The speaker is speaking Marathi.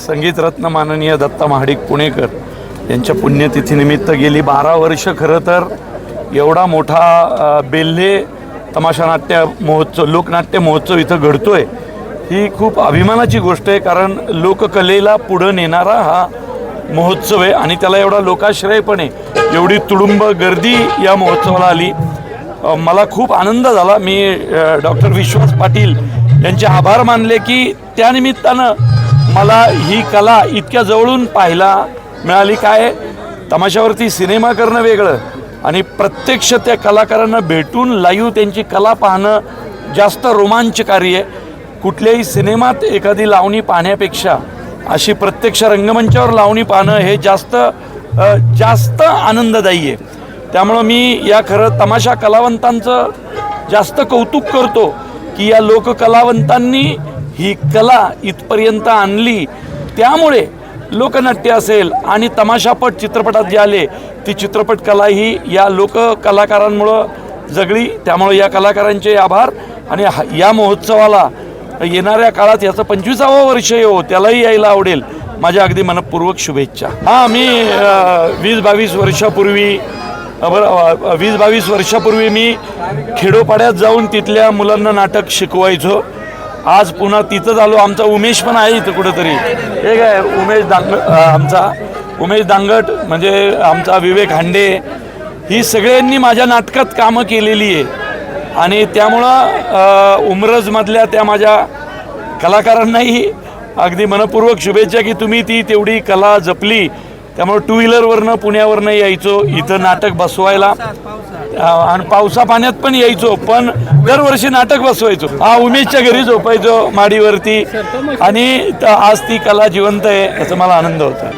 संगीतरत्न माननीय दत्ता महाडिक पुणेकर यांच्या पुण्यतिथीनिमित्त गेली बारा वर्ष खरं तर एवढा मोठा बेल्हे तमाशा नाट्य महोत्सव लोकनाट्य महोत्सव इथं घडतोय ही खूप अभिमानाची गोष्ट आहे कारण लोककलेला पुढं नेणारा हा महोत्सव आहे आणि त्याला एवढा लोकाश्रय पण आहे. एवढी तुडुंब गर्दी या महोत्सवाला आली. मला खूप आनंद झाला. मी डॉक्टर विश्वास पाटील यांचे आभार मानले की त्यानिमित्तानं मला ही कला इतक्या जवळून पाहायला मिळाली काय? तमाशावरती सिनेमा करणं वेगळं आणि प्रत्यक्ष त्या कलाकारांना भेटून लाईव्ह त्यांची कला पाहणं जास्त रोमांचकारी आहे. कुठल्याही सिनेमात एखादी लावणी पाहण्यापेक्षा अशी प्रत्यक्ष रंगमंचावर लावणी पाहणं हे जास्त जास्त आनंददायी आहे. त्यामुळं मी या खरं तमाशा कलावंतांचं जास्त कौतुक करतो की या लोककलावंतांनी ही कला इथपर्यंत आणली. त्यामुळे लोकनाट्य असेल आणि तमाशापट चित्रपटात जे आले ती चित्रपट कला ही या लोककलाकारांमुळं जगली. त्यामुळे या कलाकारांचे आभार. आणि हा- या महोत्सवाला येणाऱ्या काळात याचं पंचवीसावं वर्ष हो त्यालाही यायला आवडेल. माझ्या अगदी मनपूर्वक शुभेच्छा. हां मी वीस बावीस वर्षापूर्वी बरं वीस बावीस वर्षापूर्वी मी खेडोपाड्यात जाऊन तिथल्या मुलांना नाटक शिकवायचो. आज पुन्हा तिथंच आलो आमचा उमेश पण आहे इथं कुठंतरी. हे काय उमेश दांग आमचा उमेश दांगट म्हणजे आमचा विवेक हांडे ही सगळ्यांनी माझ्या नाटकात कामं केलेली आहे. आणि त्यामुळं उमरजमधल्या त्या माझ्या कलाकारांनाही अगदी मनपूर्वक शुभेच्छा की तुम्ही ती तेवढी कला जपली. त्यामुळं टू व्हीलरवरनं पुण्यावरनं यायचो इथं नाटक बसवायला. आणि पावसा पाण्यात पण यायचो पण दरवर्षी नाटक बसवायचो. हा उमेशच्या घरी झोपायचो माडीवरती. आणि आज ती कला जिवंत आहे याचा मला आनंद होता.